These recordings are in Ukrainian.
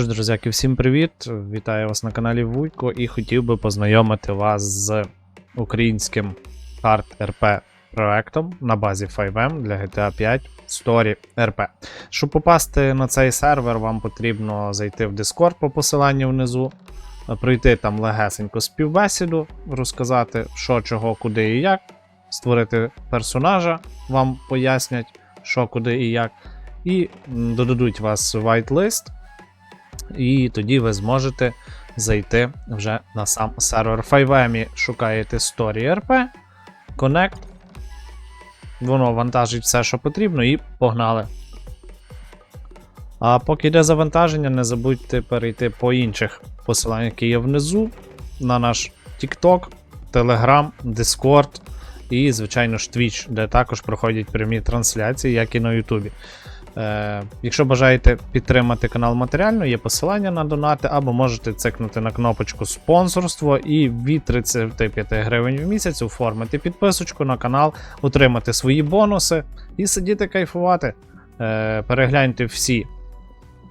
Що ж, друзяки, всім привіт! Вітаю вас на каналі Вуйко і хотів би познайомити вас з українським карт РП проектом на базі 5M для GTA 5 Story RP. Щоб попасти на цей сервер, вам потрібно зайти в Discord по посиланню внизу, пройти там легесенько співбесіду, розказати, що, чого, куди і як, створити персонажа, вам пояснять, що, куди і як, і додадуть вас в whitelist, і тоді ви зможете зайти вже на сам сервер 5M. Шукаєте Story RP, Connect. Воно вантажить все, що потрібно, і погнали. А поки йде завантаження, не забудьте перейти по інших посиланнях, які є внизу, на наш TikTok, Telegram, Discord і, звичайно ж, Twitch, де також проходять прямі трансляції, як і на YouTube. Е, якщо бажаєте підтримати канал матеріально, є посилання на донати, або можете цикнути на кнопочку спонсорство і від 35 гривень в місяць оформити підписочку на канал, отримати свої бонуси і сидіти кайфувати. Е, перегляньте всі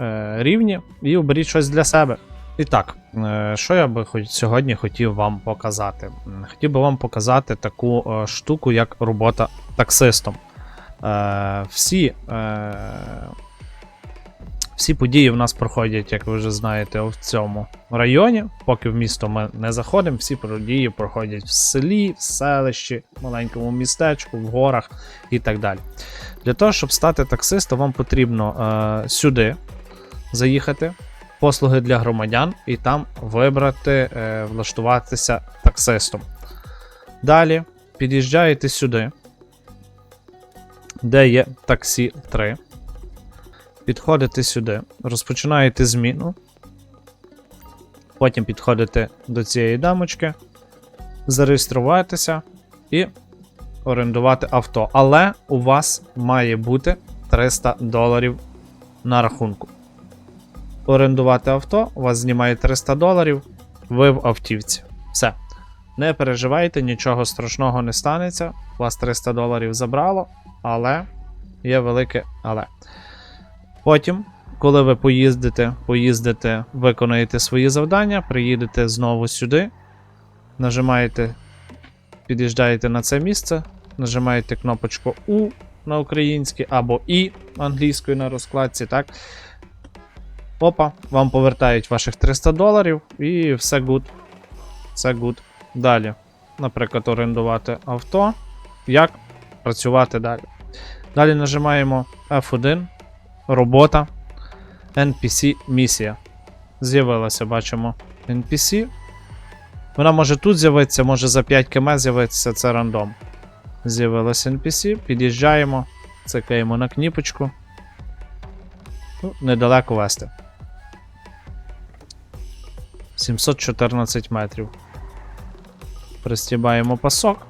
е, рівні і оберіть щось для себе. І так, е, що я би хоч сьогодні хотів вам показати? Хотів би вам показати таку е, штуку, як робота таксистом. Е, всі, е, всі події в нас проходять, як ви вже знаєте, в цьому районі. Поки в місто ми не заходимо, всі події проходять в селі, в селищі, в маленькому містечку, в горах і так далі. Для того, щоб стати таксистом, вам потрібно е, сюди заїхати, послуги для громадян, і там вибрати, е, влаштуватися таксистом. Далі під'їжджаєте сюди де є таксі 3. Підходите сюди, розпочинаєте зміну. Потім підходите до цієї дамочки, зареєструватися і орендувати авто. Але у вас має бути 300 доларів на рахунку. Орендувати авто, у вас знімає 300 доларів, ви в автівці. Все. Не переживайте, нічого страшного не станеться. У вас 300 доларів забрало, але є велике але. Потім, коли ви поїздите, поїздите, виконаєте свої завдання, приїдете знову сюди, нажимаєте, під'їжджаєте на це місце, нажимаєте кнопочку У на українській або І англійською на розкладці, так. Опа, вам повертають ваших 300 доларів і все good. Все good. Далі, наприклад, орендувати авто. Як працювати далі? Далі нажимаємо F1, робота, NPC місія. З'явилася, бачимо NPC. Вона може тут з'явитися, може за 5 км з'явитися, це рандом. З'явилася NPC, під'їжджаємо, цикаємо на кніпочку. Ну, недалеко вести. 714 метрів. Пристібаємо пасок.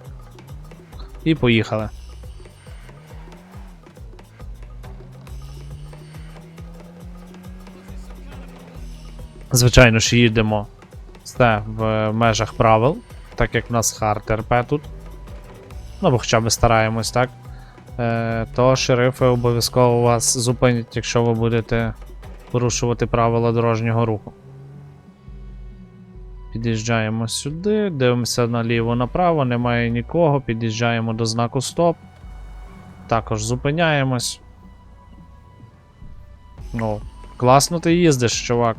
І поїхали. Звичайно ж, їдемо все в межах правил, так як в нас хард РП тут. Ну, бо хоча б стараємось, так? Е, То шерифи обов'язково вас зупинять, якщо ви будете порушувати правила дорожнього руху. Під'їжджаємо сюди, дивимося наліво-направо, немає нікого, під'їжджаємо до знаку стоп. Також зупиняємось. О, класно ти їздиш, чувак.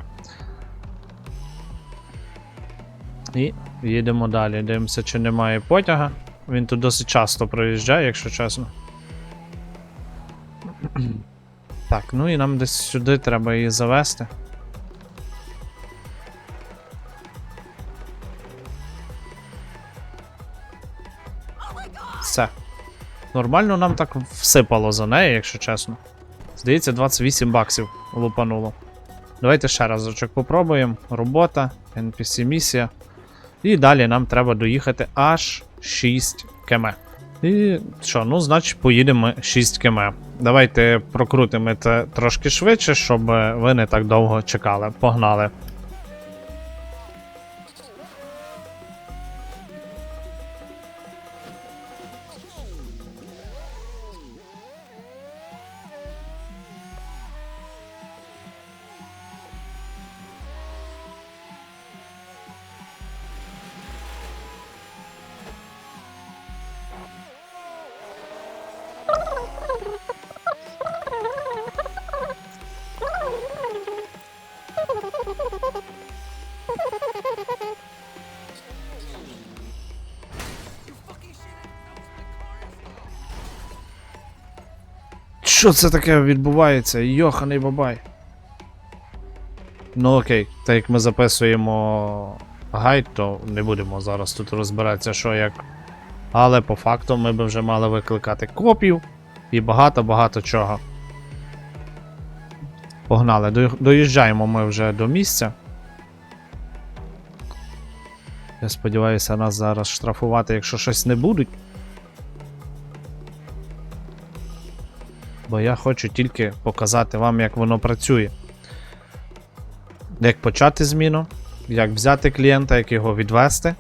І їдемо далі. Дивимося, чи немає потяга. Він тут досить часто проїжджає, якщо чесно. Так, ну і нам десь сюди треба її завести. Все. Нормально нам так всипало за неї, якщо чесно. Здається, 28 баксів лупануло. Давайте ще разочок попробуємо. Робота, NPC місія. І далі нам треба доїхати аж 6 км. І що, ну, значить, поїдемо 6 км. Давайте прокрутимо це трошки швидше, щоб ви не так довго чекали. Погнали. Що це таке відбувається? Йоханий бабай. Ну окей, так як ми записуємо гайд, то не будемо зараз тут розбиратися, що як. Але по факту ми б вже мали викликати копів і багато-багато чого. Погнали, доїжджаємо ми вже до місця. Я сподіваюся, нас зараз штрафувати, якщо щось не будуть. Бо я хочу тільки показати вам, як воно працює. Як почати зміну, як взяти клієнта, як його відвести,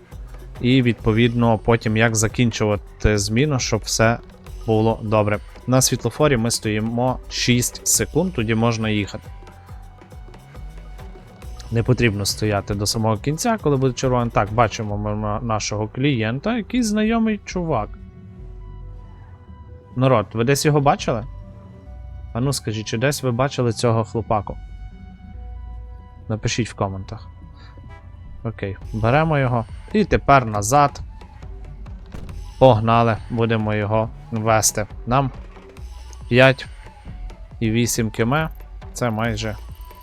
і відповідно потім як закінчувати зміну, щоб все було добре. На світлофорі ми стоїмо 6 секунд, тоді можна їхати. Не потрібно стояти до самого кінця, коли буде червоно. Так, бачимо ми нашого клієнта, який знайомий чувак. Народ, ви десь його бачили? А ну скажіть, чи десь ви бачили цього хлопаку? Напишіть в коментах. Окей, беремо його. І тепер назад. Погнали, будемо його вести. Нам 5 і 8 км. Це майже.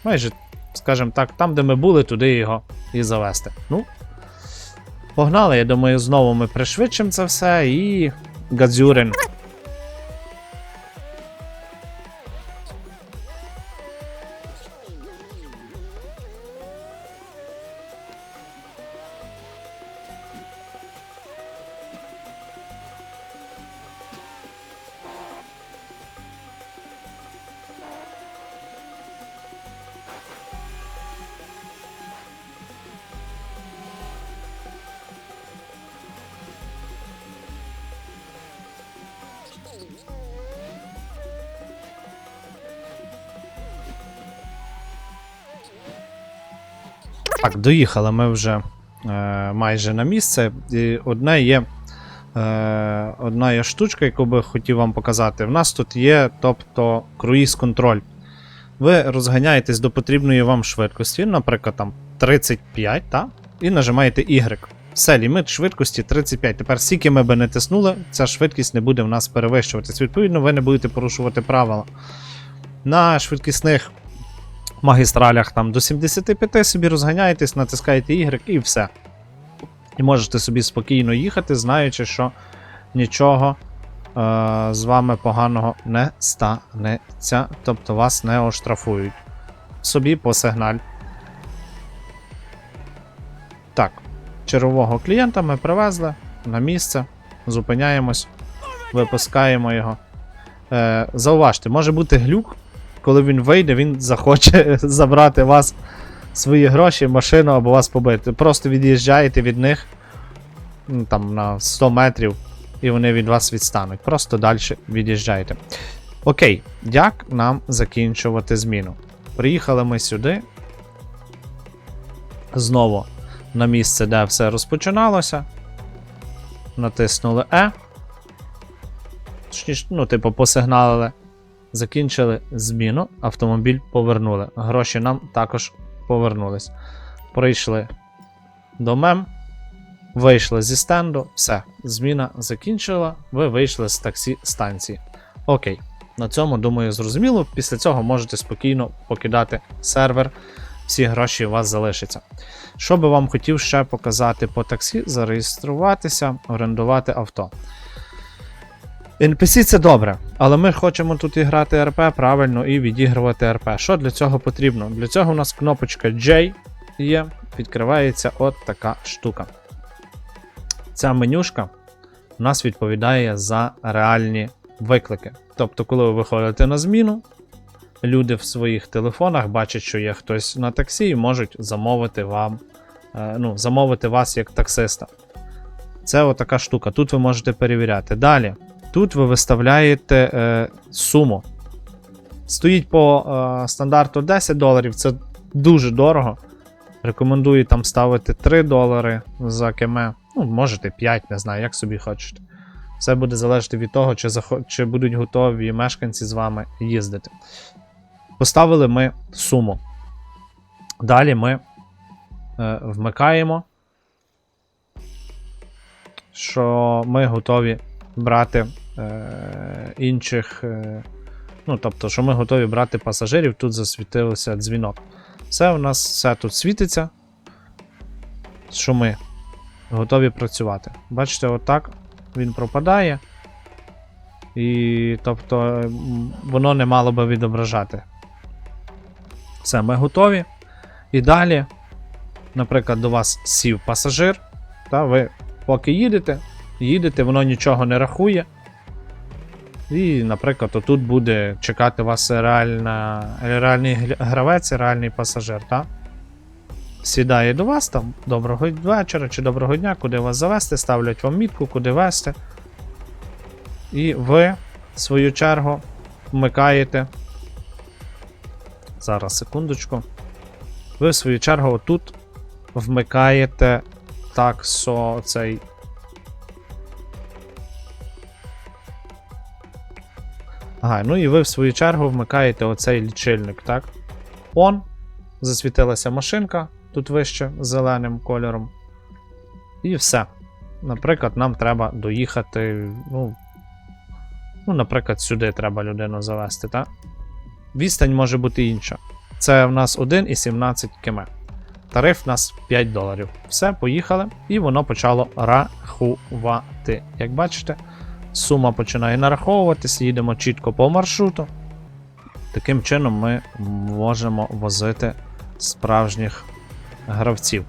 Майже, скажімо так, там, де ми були, туди його і завести. Ну. Погнали, я думаю, знову ми пришвидшимо це все і. Гадзюрин. Так, доїхали ми вже е, майже на місце. І одне є, е, одна є штучка, яку би хотів вам показати. В нас тут є, тобто, круїз-контроль. Ви розганяєтесь до потрібної вам швидкості, наприклад, там 35, та? і нажимаєте Y. Все, лімит швидкості 35. Тепер, скільки ми би не тиснули, ця швидкість не буде в нас перевищуватись. Відповідно, ви не будете порушувати правила. На швидкісних магістралях там до 75 собі розганяєтесь, натискаєте Y і все. І можете собі спокійно їхати, знаючи, що нічого е- з вами поганого не станеться, тобто вас не оштрафують. Собі по сигналь. Так, чергового клієнта ми привезли на місце, зупиняємось, випускаємо його. Е, зауважте, може бути глюк, коли він вийде, він захоче забрати вас свої гроші, машину або вас побити. Просто від'їжджаєте від них ну, там на 100 метрів, і вони від вас відстануть. Просто далі від'їжджаєте. Окей, як нам закінчувати зміну? Приїхали ми сюди. Знову на місце, де все розпочиналося. Натиснули. Точніше, ну, типу, посигналили. Закінчили зміну, автомобіль повернули. Гроші нам також повернулись. Прийшли до мем, вийшли зі стенду, все, зміна закінчила. Ви вийшли з таксі станції. Окей, на цьому, думаю, зрозуміло. Після цього можете спокійно покидати сервер, всі гроші у вас залишаться. Що би вам хотів ще показати по таксі, зареєструватися, орендувати авто. NPC це добре, але ми хочемо тут і грати РП правильно і відігрувати РП. Що для цього потрібно? Для цього у нас кнопочка J є, відкривається от така штука. Ця менюшка у нас відповідає за реальні виклики. Тобто, коли ви виходите на зміну, люди в своїх телефонах бачать, що є хтось на таксі і можуть замовити вам, е, ну, замовити вас як таксиста. Це отака штука. Тут ви можете перевіряти. Далі. Тут ви виставляєте е, суму. Стоїть по е, стандарту 10 доларів, це дуже дорого. Рекомендую там ставити 3 долари за кеме. Ну, можете 5, не знаю, як собі хочете. Все буде залежати від того, чи, захо... чи будуть готові мешканці з вами їздити. Поставили ми суму. Далі ми е, вмикаємо, що ми готові брати е, інших е, Ну, тобто, що ми готові брати пасажирів, тут засвітився дзвінок. Все у нас все тут світиться. Що ми готові працювати. Бачите, отак він пропадає. І тобто воно не мало би відображати. Все, ми готові. І далі, наприклад, до вас сів пасажир. Та ви поки їдете, їдете, воно нічого не рахує. І, наприклад, отут буде чекати вас реальна, реальний гравець, і реальний пасажир, так? Сідає до вас там, доброго вечора чи доброго дня, куди вас завести, ставлять вам мітку, куди вести. І ви, в свою чергу, вмикаєте. Зараз, секундочку. Ви, в свою чергу, отут вмикаєте таксо цей. Ага, ну і ви в свою чергу вмикаєте оцей лічильник, так? Он. Засвітилася машинка тут вище зеленим кольором. І все. Наприклад, нам треба доїхати. Ну, ну наприклад, сюди треба людину завести, так? Відстань може бути інша. Це в нас 1,17 км. Тариф у нас 5 доларів. Все, поїхали, і воно почало рахувати. Як бачите, сума починає нараховуватись, їдемо чітко по маршруту. Таким чином ми можемо возити справжніх гравців.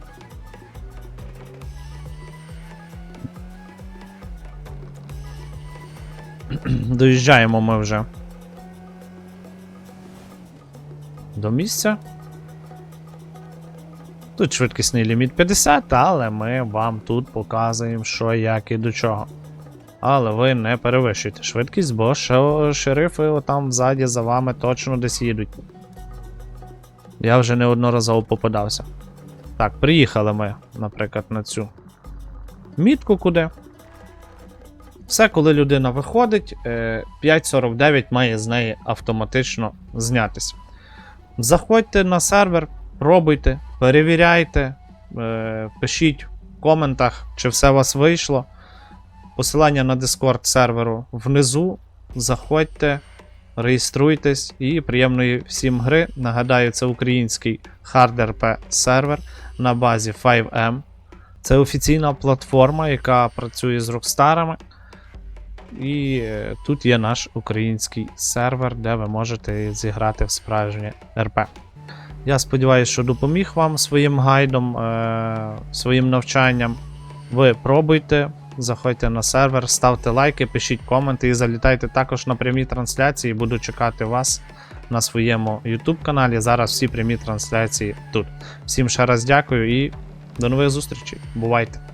Доїжджаємо ми вже до місця. Тут швидкісний ліміт 50, але ми вам тут показуємо, що як і до чого. Але ви не перевищуйте швидкість, бо шерифи отам ззаді за вами точно десь їдуть. Я вже неодноразово попадався. Так, приїхали ми, наприклад, на цю мітку куди. Все, коли людина виходить, е, 5.49 має з неї автоматично знятись. Заходьте на сервер, пробуйте, перевіряйте, е, пишіть в коментах, чи все у вас вийшло. Посилання на Discord серверу внизу. Заходьте, реєструйтесь і приємної всім гри. Нагадаю, це український HardRP сервер на базі 5M. Це офіційна платформа, яка працює з рокстарами. І е, тут є наш український сервер, де ви можете зіграти в справжнє РП. Я сподіваюся, що допоміг вам своїм гайдом, е- своїм навчанням. Ви пробуйте, заходьте на сервер, ставте лайки, пишіть коменти і залітайте також на прямі трансляції. Буду чекати вас на своєму YouTube каналі. Зараз всі прямі трансляції тут. Всім ще раз дякую і до нових зустрічей. Бувайте!